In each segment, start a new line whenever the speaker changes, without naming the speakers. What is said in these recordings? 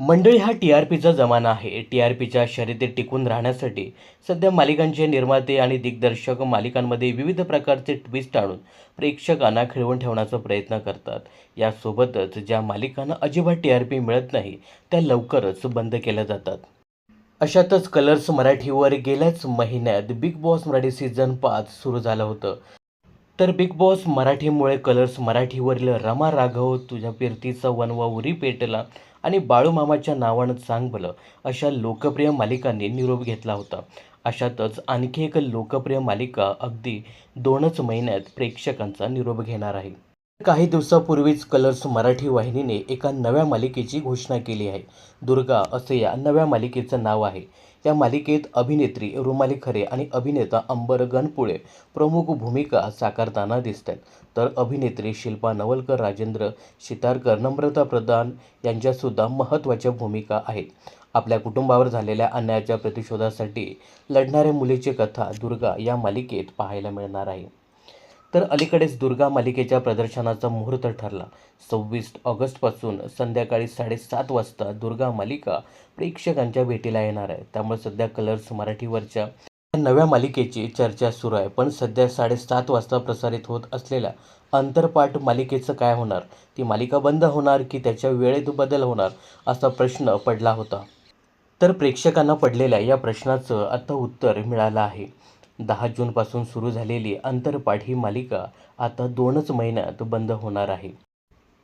मंडळी हा T R पीचा जमाना आहे. टी आर पीच्या शर्यतीत टिकून राहण्यासाठी सध्या मालिकांचे निर्माते आणि दिग्दर्शक मालिकांमध्ये विविध प्रकारचे ट्विस्ट आणून प्रेक्षकांना खिळवून ठेवण्याचा प्रयत्न करतात. यासोबतच ज्या मालिकांना अजिबात टी आर पी मिळत नाही त्या लवकरच बंद केल्या जातात. अशातच कलर्स मराठीवर गेल्याच महिन्यात बिग बॉस मराठी सीझन पाच सुरू झालं होतं. तर बिग बॉस मराठीमुळे कलर्स मराठीवरील रमा राघव तुझ्या फिरतीचा वनवा उरी पेटला. आणि बाळूमामाच्या नावानं चांग भलं अशा लोकप्रिय मालिकांनी निरोप घेतला होता. अशातच आणखी एक लोकप्रिय मालिका अगदी दोनच महिन्यात प्रेक्षकांचा निरोप घेणार आहे. काही दिवसापूर्वीच कलर्स मराठी वाहिनीने एका नव्या मालिकेची घोषणा केली आहे. दुर्गा असे या नव्या मालिकेचं नाव आहे. या मालिकेत अभिनेत्री रुमाली खरे आणि अभिनेता अंबर गणपुळे प्रमुख भूमिका साकारताना दिसत आहेत तर अभिनेत्री शिल्पा नवलकर राजेंद्र शितारकर नम्रता प्रधान यांच्यासुद्धा महत्त्वाच्या भूमिका आहेत. आपल्या कुटुंबावर झालेल्या अन्यायाच्या प्रतिशोधासाठी लढणाऱ्या मुलीची कथा दुर्गा या मालिकेत पाहायला मिळणार आहे. तर अलीकडेच दुर्गा मालिकेच्या प्रदर्शनाचा मुहूर्त ठरला. सव्वीस ऑगस्टपासून संध्याकाळी साडेसात वाजता दुर्गा मालिका प्रेक्षकांच्या भेटीला येणार आहे. त्यामुळे सध्या कलर्स मराठीवरच्या या नव्या मालिकेची चर्चा सुरू आहे. पण सध्या साडेसात वाजता प्रसारित होत असलेल्या अंतरपाठ मालिकेचं काय होणार? ती मालिका बंद होणार की त्याच्या वेळेत बदल होणार असा प्रश्न पडला होता. तर प्रेक्षकांना पडलेल्या या प्रश्नाचं आता उत्तर मिळालं आहे. दहा जूनपासून सुरू झालेली अंतरपाठ ही मालिका आता दोनच महिन्यात बंद होणार आहे.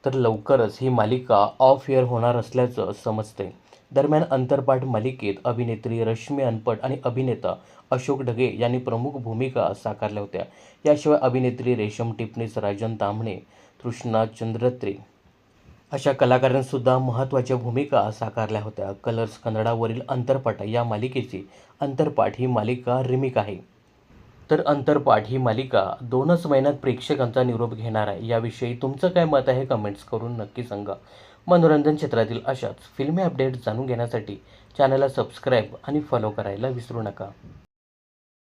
तर लवकरच ही मालिका ऑफ एअर होणार असल्याचं समजते दरम्यान अंतरपाठ मालिकेत अभिनेत्री रश्मी अनपट आणि अभिनेता अशोक ढगे यांनी प्रमुख भूमिका साकारल्या होत्या. याशिवाय अभिनेत्री रेशम टिपणीस राजन तांबणे कृष्णा चंद्रत्रे अशा कलाकारांसुद्धा महत्त्वाच्या भूमिका साकारल्या होत्या. कलर्स कन्नडावरील अंतरपाठ या मालिकेची अंतरपाठ ही मालिका रिमिक आहे. तर अंतरपाठ ही मालिका दोनच महिन्यात प्रेक्षकांचा निरोप घेणार आहे. याविषयी तुमचं काय मत आहे कमेंट्स करून नक्की सांगा. मनोरंजन क्षेत्रातील अशाच फिल्मी अपडेट जाणून घेण्यासाठी चॅनलला सबस्क्राईब आणि फॉलो करायला विसरू नका.